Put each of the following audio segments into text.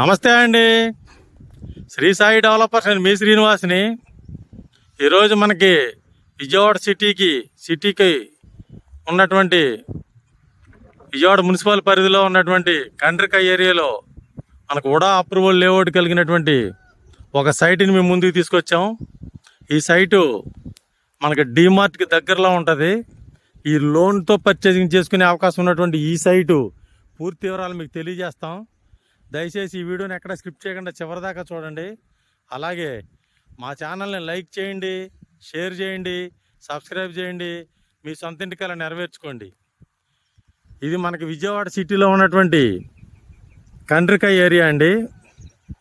నమస్తే అండి. Shri Sai developers and మీ శ్రీనివాస్ని. ఈరోజు మనకి విజయవాడ సిటీకి సిటీకి ఉన్నటువంటి విజయవాడ మున్సిపల్ పరిధిలో ఉన్నటువంటి కండ్రిక ఏరియాలో మనకు ఉడా అప్రూవల్ లేఅవుట్ కలిగినటువంటి ఒక సైట్ని మేము ముందుకు తీసుకొచ్చాం. ఈ సైటు మనకి డీమార్ట్కి దగ్గరలో ఉంటుంది. ఈ లోన్తో పర్చేసింగ్ చేసుకునే అవకాశం ఉన్నటువంటి ఈ సైటు పూర్తి వివరాలు మీకు తెలియజేస్తాం. దయచేసి ఈ వీడియోని ఎక్కడ స్క్రిప్ట్ చేయకుండా చివరిదాకా చూడండి. అలాగే మా ఛానల్ని లైక్ చేయండి షేర్ చేయండి సబ్స్క్రైబ్ చేయండి మీ సొంత ఇంటికల్లా నెరవేర్చుకోండి. ఇది మనకి విజయవాడ సిటీలో ఉన్నటువంటి కండ్రిక ఏరియా అండి.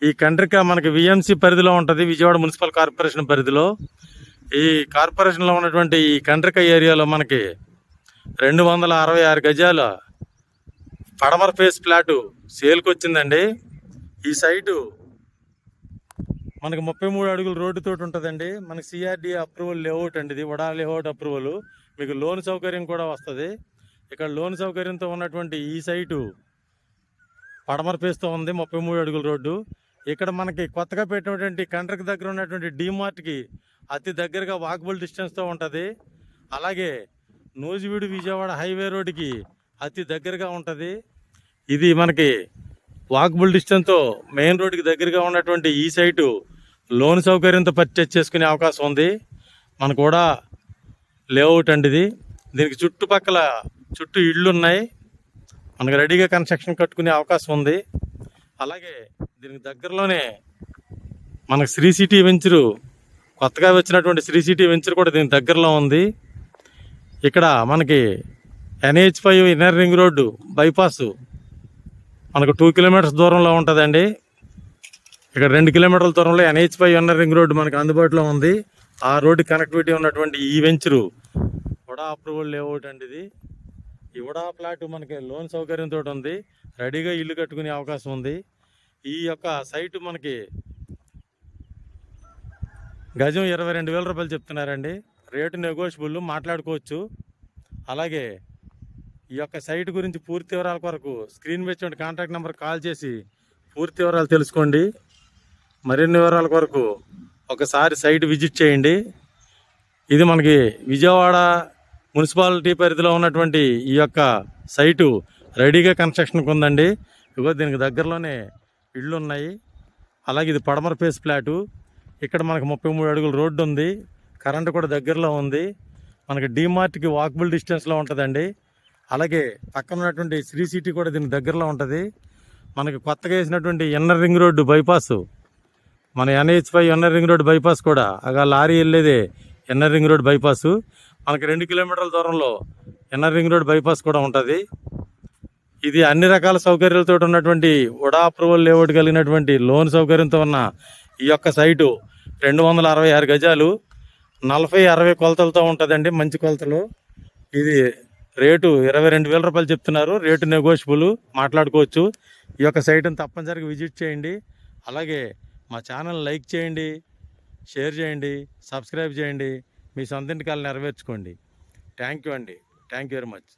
ఈ కండ్రిక మనకి విఎంసి పరిధిలో ఉంటుంది విజయవాడ మున్సిపల్ కార్పొరేషన్ పరిధిలో. ఈ కార్పొరేషన్లో ఉన్నటువంటి ఈ కండ్రిక ఏరియాలో మనకి రెండు వందల అరవై ఆరు గజాల పడమర ఫేస్ ఫ్లాటు సేల్కి వచ్చిందండి ఈ సైటు మనకి ముప్పై మూడు అడుగుల రోడ్డుతో ఉంటుందండి. మనకి సిఆర్డి అప్రూవల్ లేఅవుట్ అండి ఇది వడా లేఅవుట్ అప్రూవల్. మీకు లోన్ సౌకర్యం కూడా వస్తుంది. ఇక్కడ లోన్ సౌకర్యంతో ఉన్నటువంటి ఈ సైటు పడమర ఫేస్తో ఉంది ముప్పై మూడు అడుగుల రోడ్డు. ఇక్కడ మనకి కొత్తగా పెట్టినటువంటి కండ్రకు దగ్గర ఉన్నటువంటి డీమార్ట్కి అతి దగ్గరగా వాకబుల్ డిస్టెన్స్తో ఉంటుంది. అలాగే నూజివీడు విజయవాడ హైవే రోడ్డుకి అతి దగ్గరగా ఉంటుంది. ఇది మనకి వాకబుల్ డిస్టెన్స్తో మెయిన్ రోడ్డుకి దగ్గరగా ఉన్నటువంటి ఈ సైటు లోన్ సౌకర్యంతో పర్చేస్ చేసుకునే అవకాశం ఉంది. మన కూడా లేఅవుట్ అండి ఇది దీనికి చుట్టుపక్కల చుట్టూ ఇళ్ళు ఉన్నాయి మనకు రెడీగా కన్స్ట్రక్షన్ కట్టుకునే అవకాశం ఉంది. అలాగే దీనికి దగ్గరలోనే మనకు శ్రీ సిటీ వెంచరు కొత్తగా వచ్చినటువంటి శ్రీ సిటీ వెంచర్ కూడా దీనికి దగ్గరలో ఉంది. ఇక్కడ మనకి NH five inner ring road bypass. మనకు టూ కిలోమీటర్స్ దూరంలో ఉంటుందండి. ఇక్కడ రెండు కిలోమీటర్ల దూరంలో NH five inner ring road మనకు అందుబాటులో ఉంది. ఆ రోడ్డు కనెక్టివిటీ ఉన్నటువంటి ఈ వెంచరు కూడా అప్రూవల్ లేఅవుట్ అండి ఇది. ఈ ఉడా ప్లాట్ మనకి లోన్ సౌకర్యంతో ఉంది. రెడీగా ఇల్లు కట్టుకునే అవకాశం ఉంది. ఈ యొక్క సైటు మనకి గజం ఇరవై రెండు వేల రూపాయలు చెప్తున్నారండి. రేటు నెగోషియబుల్ మాట్లాడుకోవచ్చు. అలాగే ఈ యొక్క సైట్ గురించి పూర్తి వివరాల కొరకు స్క్రీన్ మీద కాంటాక్ట్ నెంబర్ కాల్ చేసి పూర్తి వివరాలు తెలుసుకోండి. మరిన్ని వివరాల కొరకు ఒకసారి సైట్ విజిట్ చేయండి. ఇది మనకి విజయవాడ మున్సిపాలిటీ పరిధిలో ఉన్నటువంటి ఈ యొక్క సైటు రెడీగా కన్స్ట్రక్షన్కి ఉందండి. ఇగో దీనికి దగ్గరలోనే ఇళ్ళు ఉన్నాయి. అలాగే ఇది పడమర ఫేస్ ఫ్లాటు. ఇక్కడ మనకు ముప్పై మూడు అడుగుల రోడ్డు ఉంది. కరెంటు కూడా దగ్గరలో ఉంది. మనకి డీమార్ట్కి వాకబుల్ డిస్టెన్స్లో ఉంటుందండి. అలాగే పక్కన ఉన్నటువంటి శ్రీ సిటీ కూడా దీనికి దగ్గరలో ఉంటుంది. మనకి కొత్తగా వేసినటువంటి ఎన్నర్ రింగ్ రోడ్డు బైపాస్ మన NH five NR ring road bypass కూడా అగా లారీ వెళ్ళేదే ఎన్ఆర్ రింగ్ రోడ్ బైపాస్. మనకి రెండు కిలోమీటర్ల దూరంలో ఎన్ఆర్ రింగ్ రోడ్ బైపాస్ కూడా ఉంటుంది. ఇది అన్ని రకాల సౌకర్యాలతో ఉన్నటువంటి ఉడా అప్రూవల్ లేఅవుట్ కలిగినటువంటి లోన్ సౌకర్యంతో ఉన్న ఈ యొక్క సైటు రెండు వందల అరవై ఆరు గజాలు నలభై అరవై కొలతలతో ఉంటుందండి మంచి కొలతలు. ఇది రేటు ఇరవై రెండు వేల రూపాయలు చెప్తున్నారు. రేటు నెగోషియబుల్ మాట్లాడుకోవచ్చు. ఈ యొక్క సైట్ని తప్పనిసరిగా విజిట్ చేయండి. అలాగే మా ఛానల్ లైక్ చేయండి షేర్ చేయండి సబ్స్క్రైబ్ చేయండి. మీ సొంత ఇంటికాలు నెరవేర్చుకోండి. థ్యాంక్ యూ అండి. Thank you very much